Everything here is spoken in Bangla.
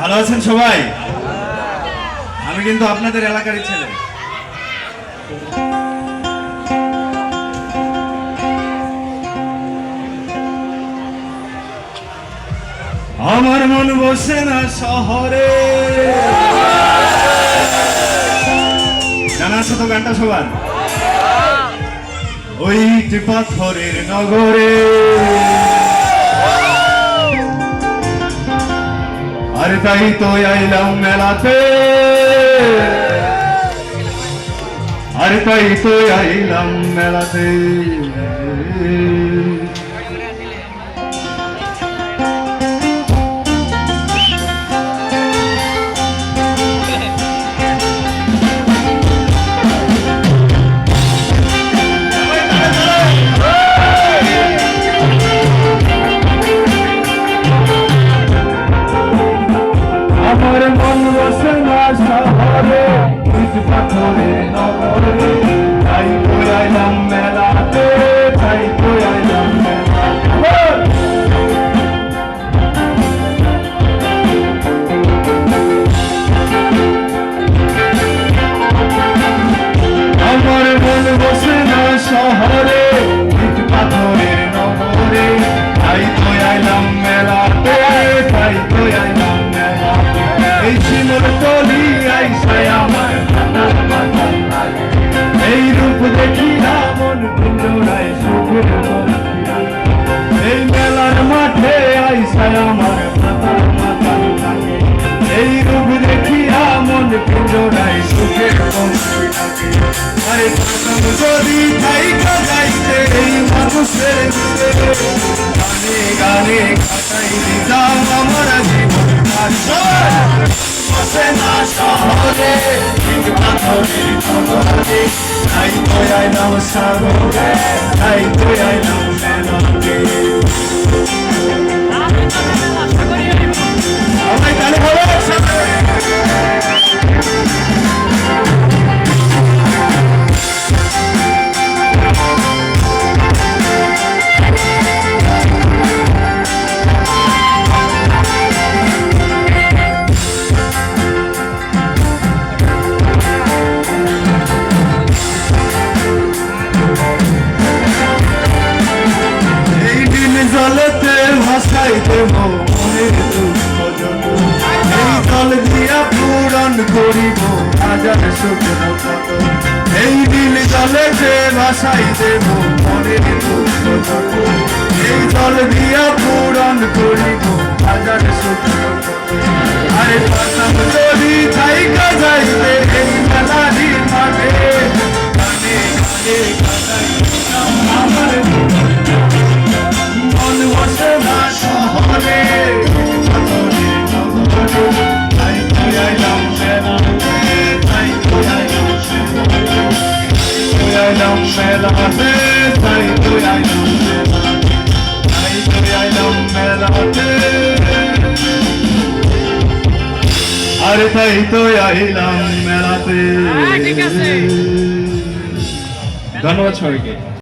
ভালো আছেন সবাই? আমি কিন্তু আপনাদের এলাকারই ছেলে। আমার মন বসে না শহরে। জানা আছে তো গানটা সবার? ওই ইট পাথরের নগরে। তাই তো আইলাম মেলাতে। আর তাই তো আইলাম মেলাতে। আমার মন বসে না শহরে ইট পাথরের নগরে তাই তো যদি থাইকা যাইতে এই মানুষের গানে গানে কাটাই দিতাম আমার জীবন। বসে না শহরে পাথরের নগরে তাই তো আইলাম সাগরে, তাই তো আইলাম শুকন কত এই দিন জলেতে ভাসাইতে মনের দুঃখ যত। এই জল দিয়া পূরণ করিব হাজার কত আরে প্রথম যদি থাইকা যাইতে, এই মেলারি মাঠে। আমার মন বসে না শহরে। মেলাতে তাই তুই আইলাম মেলাতে তাই তুই আইলাম মেলাতে আরে তাই তো আইলাম মেলাতে আছে। ধন্যবাদ সবাইকে।